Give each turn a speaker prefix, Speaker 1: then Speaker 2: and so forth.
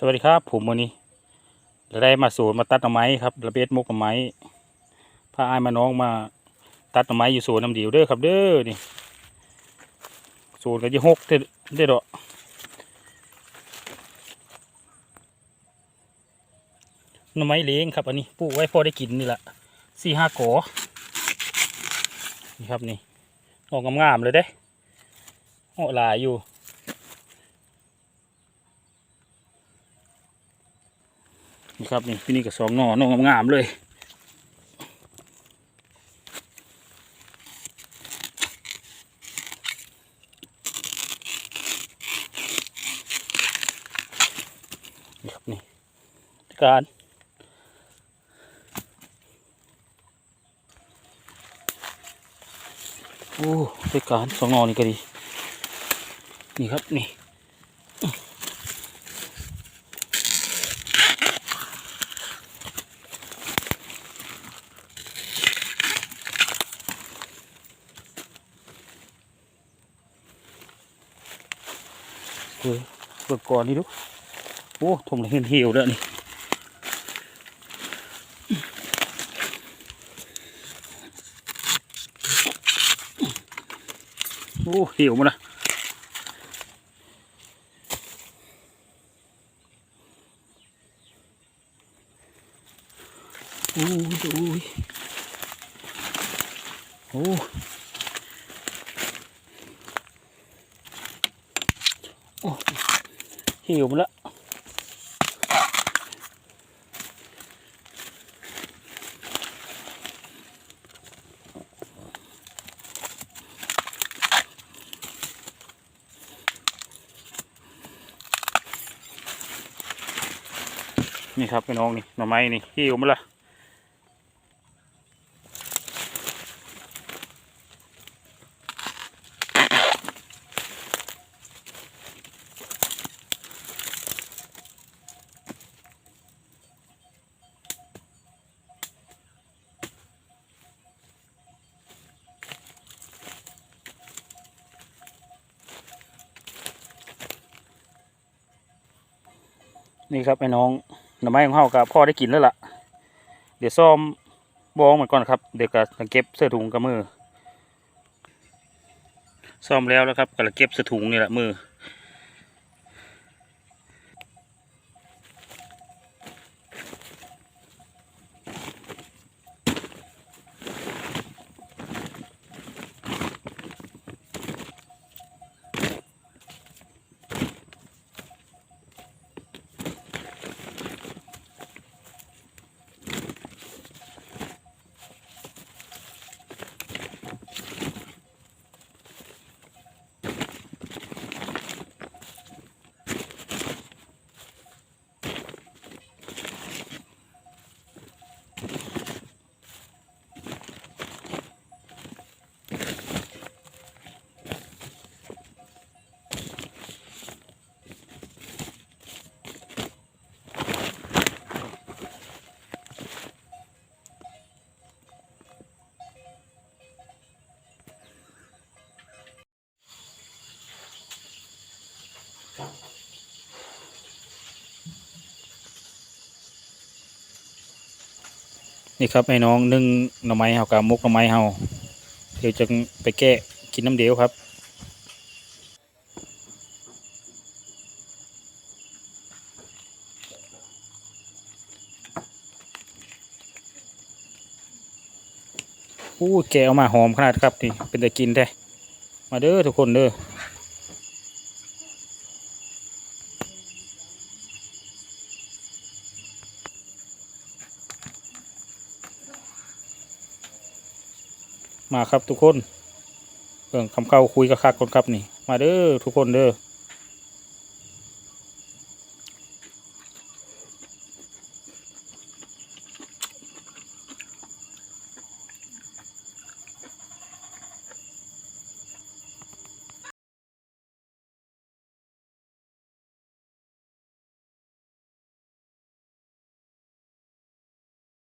Speaker 1: สวัสดีครับ ผมวันนี้ได้มาสวนมาตัดหน่อไม้ครับระเบียดมุกหน่อไม้พาอายมาน้องมาตัดหน่อไม้อยู่สวนน้ำเดียวเด้อครับ เด้อนี่สวนกันยี่หกเด้อเด้อดอกหน่อไม้เลี้ยงครับ อันนี้ปลูกไว้พอได้กินนี่แหละสี่ห้ากอนี่ครับนี่ออกงามๆเลยเด้ออกหลายอยู่ นี่ครับนี่ที่นี่ก็สองนอนองงามๆเลยนี่ครับนี่การโอ้ด้วยการสองนอนี่ก็ดี นี่ครับนี่ เฮ้ยเปิดก่อนนี่ดูโอ้ทงเลยเห็นเหี่ยวแล้วนี่โอ้เหี่ยวมาละโอ้ยโอ้ยโอ้โอ้เหี่ยวมาละนี่ครับพี่น้องนี่หน่อไม้นี่เหี่ยวมาละ นี่ครับไอ้น้องหน่อไม้ของเฮากับพ่อได้กินแล้วล่ะ เดี๋ยวซ่อมบองมันก่อนครับ เดี๋ยวก็จะเก็บเสื้อถุงกับมือ ซ่อมแล้วแล้วครับก็จะเก็บเสื้อถุงนี่แหละมือ นี่ครับไอ้น้องนึ่งหน่อไม้เฮากับมุกหน่อไม้เฮาเดี๋ยวจะไปแก้กินน้ำเดียวครับอู้แกะออกมาหอมขนาดครับนี่เป็นแต่กินแท้มาเด้อทุกคนเด้อ มาครับทุกคนเรื่องคำเข้าคุยกับคักคนครับนี่ มาเด้อทุกคนเด้อ